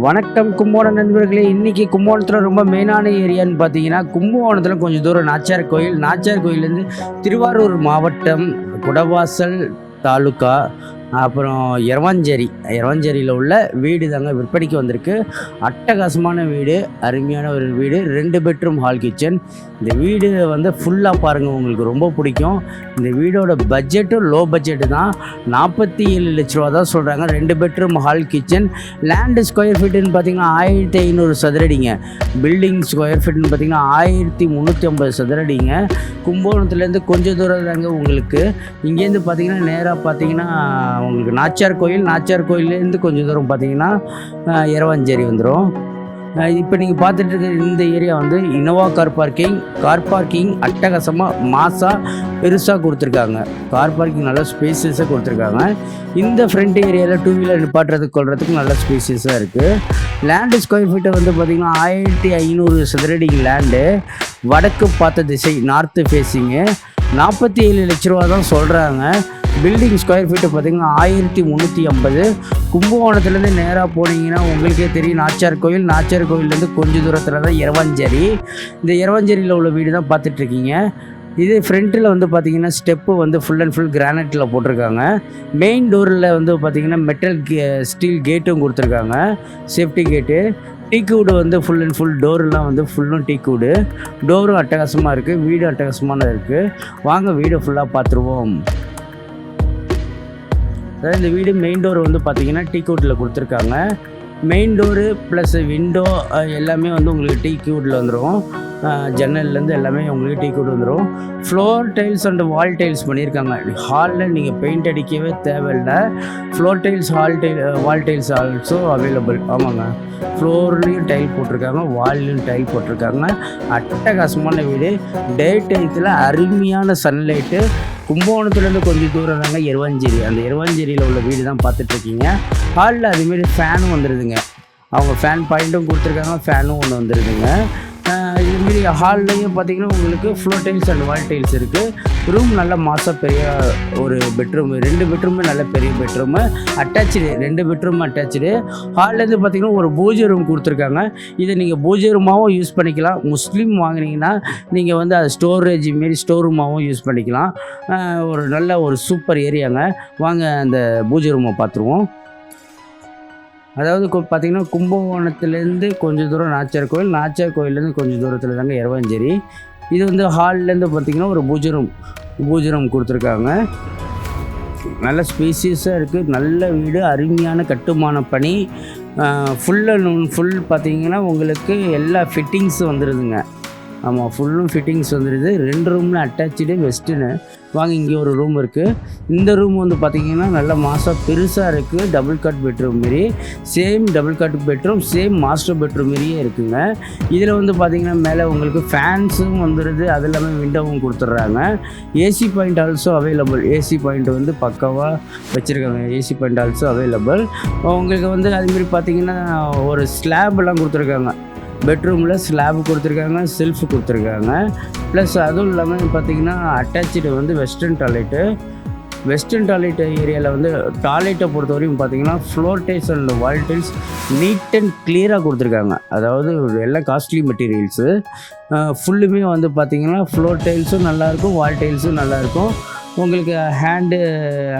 வணக்கம் கும்பகோணம் நண்பர்களே. இன்னைக்கு கும்பகோணத்தில் ரொம்ப மெயினான ஏரியான்னு பார்த்தீங்கன்னா கும்பகோணத்தில் கொஞ்சம் தூரம் நாச்சியார் கோயில். நாச்சியார் கோயிலேருந்து திருவாரூர் மாவட்டம் குடவாசல் தாலுக்கா அப்புறம் இரவாஞ்சேரி இரவாஞ்சேரியில் உள்ள வீடு தாங்க விற்பனைக்கு வந்திருக்கு. அட்டகாசமான வீடு அருமையான ஒரு வீடு ரெண்டு பெட்ரூம் ஹால் கிச்சன். இந்த வீடு வந்து ஃபுல்லாக பாருங்கள் உங்களுக்கு ரொம்ப பிடிக்கும். இந்த வீடோட பட்ஜெட்டும் லோ பட்ஜெட்டு தான். நாற்பத்தி ஏழு லட்ச ரூபா தான் சொல்கிறாங்க ரெண்டு bedroom hall kitchen. Land square ஃபீட்டுன்னு பார்த்தீங்கன்னா ஆயிரத்தி ஐநூறு சதுரடிங்க. பில்டிங் ஸ்கொயர் ஃபீட்டுன்னு பார்த்தீங்கன்னா ஆயிரத்தி முந்நூற்றி ஐம்பது சதுரடிங்க. கும்பகோணத்துலேருந்து கொஞ்சம் தூரம் தாங்க உங்களுக்கு. இங்கேருந்து பார்த்தீங்கன்னா நேராக பார்த்தீங்கன்னா உங்களுக்கு நாச்சியார் கோயில் நாச்சியார் கோயிலேருந்து கொஞ்சம் தூரம் பார்த்தீங்கன்னா இரவாஞ்சேரி வந்துடும் இப்போ நீங்கள் பார்த்துட்டு இருக்க இந்த ஏரியா வந்து Innova car parking car parking அட்டகாசமாக மாசாக பெருசாக கொடுத்துருக்காங்க. கார் பார்க்கிங் நல்லா ஸ்பேசியஸாக கொடுத்துருக்காங்க. இந்த ஃப்ரண்ட் ஏரியாவில் டூ வீலர் நிப்பாட்டுறதுக்கு கொள்றதுக்கு நல்ல ஸ்பேசியஸாக இருக்குது லேண்டு ஸ்கொயர் ஃபீட்டை வந்து பார்த்திங்கன்னா ஆயிரத்தி ஐநூறு சதுரடி லேண்டு வடக்கு பார்த்த திசை நார்த்து ஃபேஸிங்கு நாற்பத்தி ஏழு லட்ச ரூபா தான் சொல்கிறாங்க பில்டிங் ஸ்கொயர் ஃபீட்டு பார்த்தீங்கன்னா ஆயிரத்தி முந்நூற்றி ஐம்பது. கும்பகோணத்துலேருந்து நேராக போனீங்கன்னா உங்களுக்கே தெரியும் நாச்சியார் கோயில். நாச்சியார் கோயிலேருந்து கொஞ்சம் தூரத்தில் தான் இரவஞ்சேரி இந்த இரவஞ்சேரியில் உள்ள வீடு தான் பார்த்துட்ருக்கீங்க. இது ஃப்ரண்ட்டில் வந்து பார்த்தீங்கன்னா ஸ்டெப்பு வந்து ஃபுல் அண்ட் ஃபுல் கிரானைட்டில் போட்டிருக்காங்க. மெயின் டோரில் வந்து பார்த்தீங்கன்னா மெட்டல் ஸ்டீல் கேட்டும் கொடுத்துருக்காங்க. சேஃப்டி கேட்டு டீக்கூடு வந்து ஃபுல் அண்ட் ஃபுல் டோர்லாம் வந்து ஃபுல்லும் டீக்கூடு டோரும் அட்டகாசமாக இருக்குது வீடு அட்டகாசமானது இருக்குது வாங்க வீடை ஃபுல்லாக பார்த்துருவோம். அதாவது இந்த வீடு மெயின் டோர் வந்து பார்த்தீங்கன்னா டீ கோட்டில் கொடுத்துருக்காங்க. மெயின் டோரு ப்ளஸ் விண்டோ எல்லாமே வந்து உங்களுக்கு டீ கியூட்டில் வந்துடும் ஜன்னல்லேருந்து எல்லாமே உங்களுக்கு டீ கூட் வந்துடும் floor tiles and wall tiles பண்ணியிருக்காங்க. ஹாலில் நீங்கள் பெயிண்ட் அடிக்கவே தேவையில்லை. Floor tiles hall tile wall tiles also available ஆமாங்க. ஃப்ளோர்லேயும் டைல் போட்டிருக்காங்க வால்லையும் டைல் போட்டிருக்காங்க. அட்டகாசமான வீடு. டே டைத்தில் அருமையான சன்லைட்டு கும்பகோணத்துலேருந்து கொஞ்சம் தூரம் தாங்க எருவாஞ்சேரி. அந்த எருவாஞ்சேரியில் உள்ள வீடு தான் பார்த்துட்ருக்கீங்க. ஹாலில் அதுமாரி ஃபேனும் வந்துடுதுங்க அவங்க ஃபேன் பாயிண்ட்டும் கொடுத்துருக்காங்க ஃபேனும் ஒன்று வந்துடுதுங்க ஆஹ் ஹால்லையும் பார்த்தீங்கன்னா உங்களுக்கு floor tiles and wall tiles இருக்குது ரூம் நல்ல மாதம் பெரிய ஒரு பெட்ரூம் ரெண்டு பெட்ரூமே நல்ல பெரிய பெட்ரூமு அட்டாச்சு ரெண்டு பெட்ரூம் அட்டாச்சு ஹால்லேருந்து பார்த்தீங்கன்னா ஒரு பூஜை ரூம் கொடுத்துருக்காங்க. இதை நீங்கள் பூஜை ரூமாகவும் யூஸ் பண்ணிக்கலாம். முஸ்லீம் வாங்குனீங்கன்னா நீங்கள் வந்து அது ஸ்டோரேஜ் மாரி ஸ்டோர் ரூமாகவும் யூஸ் பண்ணிக்கலாம். ஒரு நல்ல ஒரு சூப்பர் ஏரியாங்க வாங்க அந்த பூஜை ரூமை பார்த்துருவோம். அதாவது கு- பார்த்தீங்கன்னா கும்பகோணத்துலேருந்து கொஞ்சம் தூரம் நாச்சியார் கோயில் நாச்சியார் கோயிலேருந்து கொஞ்சம் தூரத்தில் தாங்க இரவஞ்சேரி இது வந்து ஹால்லேருந்து பார்த்தீங்கன்னா ஒரு பூஜை ரூம் பூஜை ரூம் கொடுத்துருக்காங்க. நல்ல ஸ்பீசியஸாக இருக்குது நல்ல வீடு அருமையான கட்டுமான பணி. ஃபுல் அண்ட் ஃபுல் பார்த்தீங்கன்னா உங்களுக்கு எல்லா ஃபிட்டிங்ஸும் வந்துடுதுங்க ஆமாம் ஃபுல்லும் ஃபிட்டிங்ஸ் வந்துடுது ரெண்டு ரூமில் அட்டாச்சு வெஸ்ட்டுன்னு வாங்க இங்கே ஒரு ரூம் இருக்குது இந்த ரூம் வந்து பார்த்திங்கன்னா நல்ல மாதம் பெருசாக இருக்குது டபுள் கட் பெட்ரூம் மாரி. Same double cut bedroom same master bedroom மாரியே இருக்குங்க. இதில் வந்து பார்த்திங்கன்னா மேலே உங்களுக்கு ஃபேன்ஸும் வந்துடுது அது இல்லாமல் விண்டோவும் கொடுத்துட்றாங்க. AC point also available AC point வந்து பக்காவாக வச்சுருக்காங்க. ஏசி பாயிண்ட் ஆல்சோ அவைலபிள் உங்களுக்கு வந்து அதுமாரி பார்த்தீங்கன்னா ஒரு ஸ்லாப்லாம் கொடுத்துருக்காங்க. பெட்ரூமில் ஸ்லாப் கொடுத்துருக்காங்க செல்ஃப் கொடுத்துருக்காங்க. ப்ளஸ் அதுவும் இல்லாமல் பார்த்தீங்கன்னா அட்டாச்சு வந்து வெஸ்டர்ன் டாய்லெட்டு வெஸ்டர்ன் டாய்லெட் ஏரியாவில் வந்து டாய்லெட்டை பொறுத்த வரைக்கும் பார்த்தீங்கன்னா floor tiles and wall tiles neat and கிளியராக கொடுத்துருக்காங்க. அதாவது எல்லாம் காஸ்ட்லி மெட்டீரியல்ஸு ஃபுல்லுமே வந்து பார்த்திங்கன்னா ஃப்ளோர் டைல்ஸும் நல்லாயிருக்கும் வால் டைல்ஸும் நல்லாயிருக்கும் உங்களுக்கு ஹேண்டு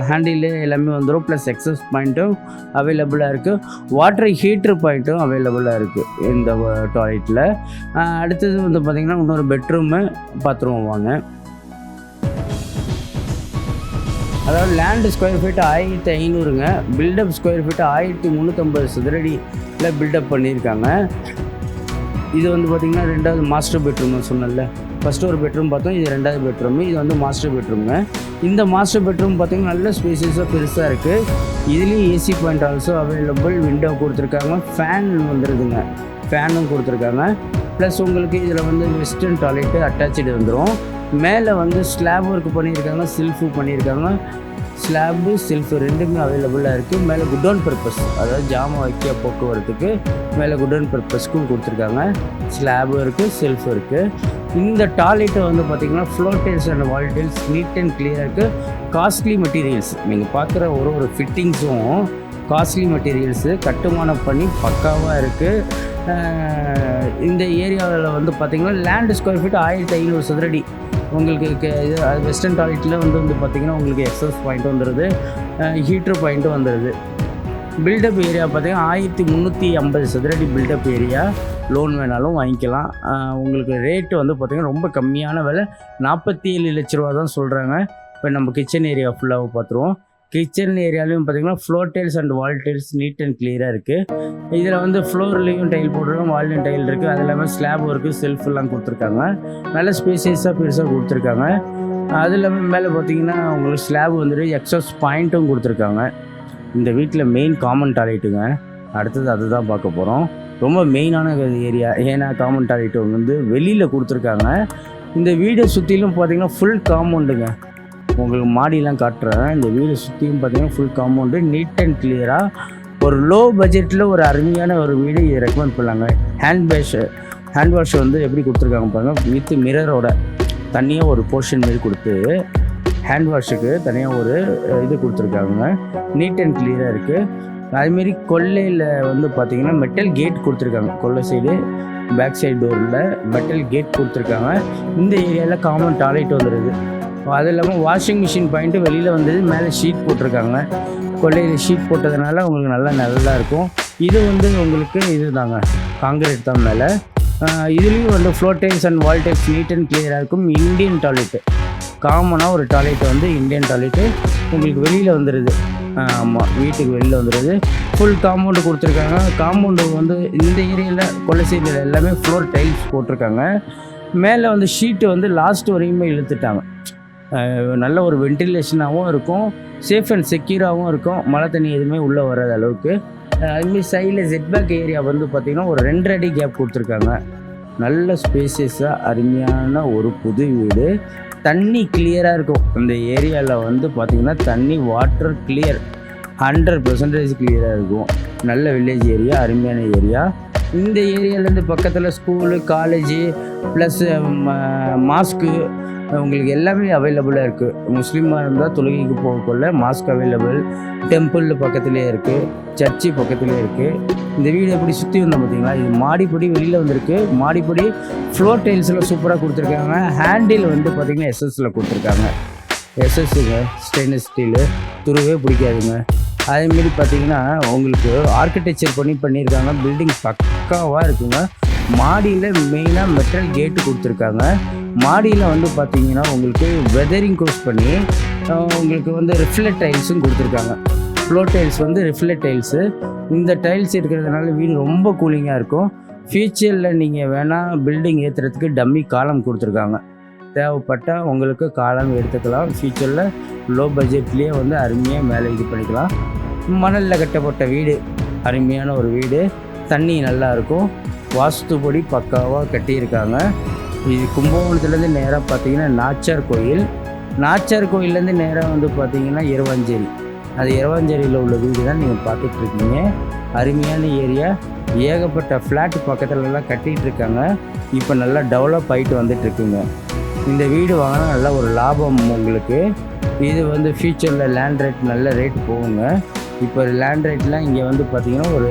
ஹேண்டில் எல்லாமே வந்துடும் ப்ளஸ் எக்ஸஸ் பாயிண்ட்டும் அவைலபிளாக இருக்குது வாட்டர் ஹீட்ரு பாயிண்ட்டும் அவைலபிளாக இருக்குது இந்த டாய்லெட்டில் அடுத்தது வந்து பார்த்திங்கன்னா இன்னொரு பெட்ரூமு பாத்ரூம் வாங்க. அதாவது லேண்டு ஸ்கொயர் ஃபீட்டு ஆயிரத்தி ஐநூறுங்க. பில்டப் ஸ்கொயர் ஃபீட்டு ஆயிரத்தி முந்நூற்றம்பது சதுரடியில் பில்டப் பண்ணியிருக்காங்க. இது வந்து பார்த்திங்கன்னா ரெண்டாவது மாஸ்டர் பெட்ரூம்னு சொன்னேன்ல. ஃபஸ்ட்டு ஒரு பெட்ரூம் பார்த்தோம் இது ரெண்டாவது பெட்ரூம் இது வந்து மாஸ்டர் பெட்ரூம்ங்க இந்த மாஸ்டர் பெட்ரூம் பார்த்திங்கன்னா நல்ல ஸ்பேசியஸாக பெருசாக இருக்குது இதுலேயும் AC point also available window கொடுத்துருக்காங்க. ஃபேன் வந்துடுதுங்க ஃபேனும் கொடுத்துருக்காங்க. ப்ளஸ் உங்களுக்கு இதில் வந்து வெஸ்டர்ன் டாய்லெட்டு அட்டாச்சு வந்துடும் மேலே வந்து ஸ்லாப் ஒர்க் பண்ணியிருக்காங்க. செல்ஃபு பண்ணியிருக்காங்க. ஸ்லாப்பு செல்ஃபு ரெண்டுமே அவைலபிளாக இருக்குது மேலே குடோன் பர்பஸ் அதாவது ஜாமான் வைக்க போக்குவரத்துக்கு மேலே குடோன் பர்பஸ்க்கும் கொடுத்துருக்காங்க. ஸ்லாபும் இருக்குது செல்ஃபும் இருக்குது இந்த டாய்லெட்டை வந்து பார்த்திங்கன்னா floor tiles and wall tiles neat and கிளியராக இருக்குது காஸ்ட்லி மெட்டீரியல்ஸ் நீங்கள் பார்க்குற ஒரு ஒரு ஃபிட்டிங்ஸும் காஸ்ட்லி மெட்டீரியல்ஸு கட்டுமானம் பண்ணி பக்காவாக இருக்குது இந்த ஏரியாவில் வந்து பார்த்திங்கன்னா லேண்ட் ஸ்கொயர் ஃபீட் ஆயிரத்தி ஐநூறு சதுரடி. உங்களுக்கு இது வெஸ்டர்ன் டாய்லெட்டில் வந்து வந்து பார்த்திங்கன்னா உங்களுக்கு எக்ஸஸ் பாயிண்ட் வந்துடுது ஹீட்ரு பாயிண்ட்டும் வந்துடுது பில்டப் ஏரியா பார்த்தீங்கன்னா ஆயிரத்தி முந்நூற்றி ஐம்பது சதுரடி பில்டப் ஏரியா லோன் வேணாலும் வாங்கிக்கலாம். உங்களுக்கு ரேட்டு வந்து பார்த்திங்கன்னா ரொம்ப கம்மியான விலை. நாற்பத்தி ஏழு லட்ச ரூபா தான் சொல்கிறாங்க இப்போ நம்ம கிச்சன் ஏரியா ஃபுல்லாக பார்த்துருவோம். கிச்சன் ஏரியாலையும் பார்த்தீங்கன்னா floor tiles and wall tiles neat and கிளியராக இருக்குது இதில் வந்து ஃப்ளோர்லேயும் டைல் போட்டுருக்கோம் வால்லையும் டைல் இருக்குது அது இல்லாமல் ஸ்லாப் ஒர்க்கு செல்ஃப் எல்லாம் கொடுத்துருக்காங்க. நல்ல ஸ்பேசியஸாக பெருசாக கொடுத்துருக்காங்க. அது இல்லாமல் மேலே பார்த்தீங்கன்னா உங்களுக்கு ஸ்லாப் வந்துட்டு எக்ஸஸ் பாயிண்ட்டும் கொடுத்துருக்காங்க. இந்த வீட்டில் மெயின் காமன் டாய்லெட்டுங்க அடுத்தது அதுதான் பார்க்க போகிறோம் ரொம்ப மெயினான ஏரியா ஏன்னா காமன் டாய்லெட் வந்து வெளியில் கொடுத்துருக்காங்க. இந்த வீடை சுற்றிலும் பார்த்தீங்கன்னா ஃபுல் காம்பவுண்டுங்க உங்களுக்கு மாடியெலாம் காட்டுறேன். இந்த வீடை சுற்றியும் பார்த்தீங்கன்னா ஃபுல் காம்பவுண்டு நீட் அண்ட் கிளியராக ஒரு லோ பட்ஜெட்டில் ஒரு அருமையான ஒரு வீடு இதை ரெக்கமெண்ட் பண்ணலாங்க. ஹேண்ட் வாஷ் ஹேண்ட் வாஷ் வந்து எப்படி கொடுத்துருக்காங்க பாருங்கள் வித் மிரரோட தனியாக ஒரு போர்ஷன் மாரி கொடுத்து ஹேண்ட் வாஷுக்கு தனியாக ஒரு இது கொடுத்துருக்காங்க. நீட் அண்ட் கிளியராக இருக்குது அதுமாரி கொல்லையில் வந்து பார்த்தீங்கன்னா மெட்டல் கேட் கொடுத்துருக்காங்க. கொல்லை சைடு பேக் சைடு டோரில் மெட்டல் கேட் கொடுத்துருக்காங்க. இந்த ஏரியாவில் காமன் டாய்லெட் வந்துடுது அது இல்லாமல் வாஷிங் மிஷின் பாயிண்ட்டு வெளியில் வந்தது மேலே ஷீட் போட்டிருக்காங்க. கொல்லையில் ஷீட் போட்டதுனால உங்களுக்கு நல்லா நல்லா இருக்கும். இது வந்து உங்களுக்கு இது தாங்க காங்கிரீட் தான் மேலே. இதுலேயும் வந்து floor tiles and wall tiles neat and கிளியராக இருக்கும். இந்தியன் டாய்லெட்டு காமனாக ஒரு டாய்லெட் வந்து இந்தியன் டாய்லெட்டு உங்களுக்கு வெளியில் வந்துடுது ஆமாம் வீட்டுக்கு வெளியில் வந்துடுது ஃபுல் காம்பவுண்டு கொடுத்துருக்காங்க. காம்பவுண்டு வந்து இந்த ஏரியாவில் கொல்லை சைடில் எல்லாமே ஃப்ளோர் டைல்ஸ் போட்டிருக்காங்க. மேலே வந்து ஷீட்டு வந்து லாஸ்ட் வரையுமே இழுத்துட்டாங்க. நல்ல ஒரு வென்டிலேஷனாகவும் இருக்கும். சேஃப் அண்ட் செக்யூராகவும் இருக்கும். மழை தண்ணி எதுவுமே உள்ளே வராத அளவுக்கு. அதுமாரி சைடில் ஜெட்பேக் ஏரியா வந்து பார்த்திங்கன்னா ஒரு ரெண்டரை அடி கேப் கொடுத்துருக்காங்க. நல்ல ஸ்பேசியஸாக அருமையான ஒரு புது வீடு. தண்ணி கிளியராக இருக்கும். இந்த ஏரியாவில் வந்து பார்த்திங்கன்னா தண்ணி வாட்டர் கிளியர் ஹண்ட்ரட் பர்சன்டேஜ் கிளியராக இருக்கும். நல்ல வில்லேஜ் ஏரியா அருமையான ஏரியா இந்த ஏரியாலேருந்து பக்கத்தில் ஸ்கூலு காலேஜு ப்ளஸ் மாஸ்க்கு உங்களுக்கு எல்லாமே அவைலபிளாக இருக்குது முஸ்லீமாக இருந்தால் தொழுகைக்கு போகக்குள்ள மாஸ்க் அவைலபிள் டெம்பிள் பக்கத்துலேயே இருக்குது சர்ச்சு பக்கத்துலேயே இருக்குது இந்த வீடு எப்படி சுற்றி வந்தோம் பார்த்தீங்களா? இது மாடிப்படி வெளியில் வந்திருக்கு. மாடிப்படி ஃப்ளோர் டைல்ஸில் சூப்பராக கொடுத்துருக்காங்க. ஹேண்டில் வந்து பார்த்திங்கன்னா எஸ்எஸ்சில் கொடுத்துருக்காங்க. எஸ்எஸ்ஸுங்க ஸ்டெயின்லெஸ் ஸ்டீலு துருவே பிடிக்காதுங்க. அதேமாரி பார்த்தீங்கன்னா உங்களுக்கு ஆர்கிடெக்சர் பண்ணி பண்ணியிருக்காங்க. பில்டிங் பக்காவாக இருக்குங்க. மாடியில் மெயினாக மெட்டல் கேட்டு கொடுத்துருக்காங்க. மாடியில் வந்து பார்த்தீங்கன்னா உங்களுக்கு வெதரிங் கோர்ஸ் பண்ணி உங்களுக்கு வந்து ரிஃப்ளெக்ட் டைல்ஸும் கொடுத்துருக்காங்க. ஃப்ளோர் டைல்ஸ் வந்து ரிஃப்ளெக்ட் டைல்ஸு இந்த டைல்ஸ் இருக்கிறதுனால வீடு ரொம்ப கூலிங்காக இருக்கும். ஃபியூச்சரில் நீங்கள் வேணால் பில்டிங் ஏற்றுறதுக்கு டம்மி காலம் கொடுத்துருக்காங்க. தேவைப்பட்டால் உங்களுக்கு காலம் எடுத்துக்கலாம். ஃபியூச்சரில் லோ பட்ஜெட்லேயே வந்து அருமையாக மேலே இது பண்ணிக்கலாம். மணலில் கட்டப்பட்ட வீடு அருமையான ஒரு வீடு. தண்ணி நல்லாயிருக்கும் வாஸ்துபடி பக்காவாக கட்டியிருக்காங்க. இது கும்பகோணத்துலேருந்து நேராக பார்த்தீங்கன்னா நாச்சார் கோயில். நாச்சார் கோயிலேருந்து நேராக வந்து பார்த்தீங்கன்னா இரவாஞ்சேரி அது இரவாஞ்சேரியில் உள்ள வீடு தான் நீங்கள் பார்த்துட்ருக்கீங்க. அருமையான ஏரியா. ஏகப்பட்ட ஃப்ளாட் பக்கத்துலலாம் கட்டிகிட்டு இருக்காங்க இப்போ நல்லா டெவலப் ஆகிட்டு வந்துட்டுருக்குங்க இந்த வீடு வாங்கினா நல்ல ஒரு லாபம் உங்களுக்கு. இது வந்து ஃப்யூச்சரில் லேண்ட் ரேட் நல்ல ரேட் போகுங்க. இப்போ லேண்ட் ரேட்லாம் இங்கே வந்து பார்த்தீங்கன்னா ஒரு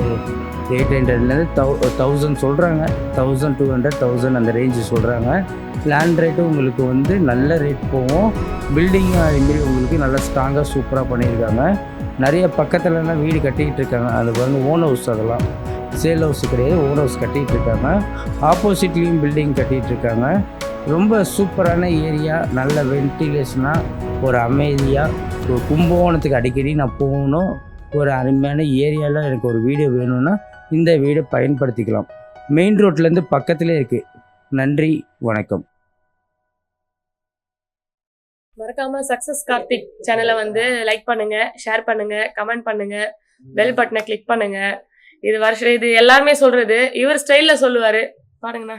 எயிட் ஹண்ட்ரட்லேருந்து தௌ தௌசண்ட் சொல்கிறாங்க தௌசண்ட் டூ ஹண்ட்ரட் தௌசண்ட் அந்த ரேஞ்சு சொல்கிறாங்க லேண்ட் ரேட்டும் உங்களுக்கு வந்து நல்ல ரேட் போகும். பில்டிங்கும் அதுமாரி உங்களுக்கு நல்லா ஸ்ட்ராங்காக சூப்பராக பண்ணியிருக்காங்க. நிறைய பக்கத்துலலாம் வீடு கட்டிக்கிட்டு இருக்காங்க. அது பாருங்க ஓன் ஹவுஸ் அதெல்லாம். சேல் ஹவுஸ் கிடையாது ஓன் ஹவுஸ் கட்டிகிட்டு இருக்காங்க. ஆப்போசிட்லேயும் பில்டிங் கட்டிகிட்டு இருக்காங்க. ரொம்ப சூப்பரான ஏரியா நல்ல வென்டிலேஷனாக ஒரு அமைதியாக ஒரு கும்பகோணத்துக்கு அடிக்கடி நான் போகணும். ஒரு அருமையான ஏரியாவில் எனக்கு ஒரு வீடு வேணும்னா இந்த வீடை பயன்படுத்திக்கலாம். மெயின் ரோட்லேருந்து பக்கத்துலேயே இருக்குது நன்றி வணக்கம். மறக்காம சக்சஸ் கார்த்திக் சேனலை வந்து லைக் பண்ணுங்க ஷேர் பண்ணுங்க கமெண்ட் பண்ணுங்க பெல் பட்டனை கிளிக் பண்ணுங்க. இது வருஷம் இது எல்லாருமே சொல்றது இவர் ஸ்டைல்ல சொல்லுவாரு. பாருங்கண்ணா.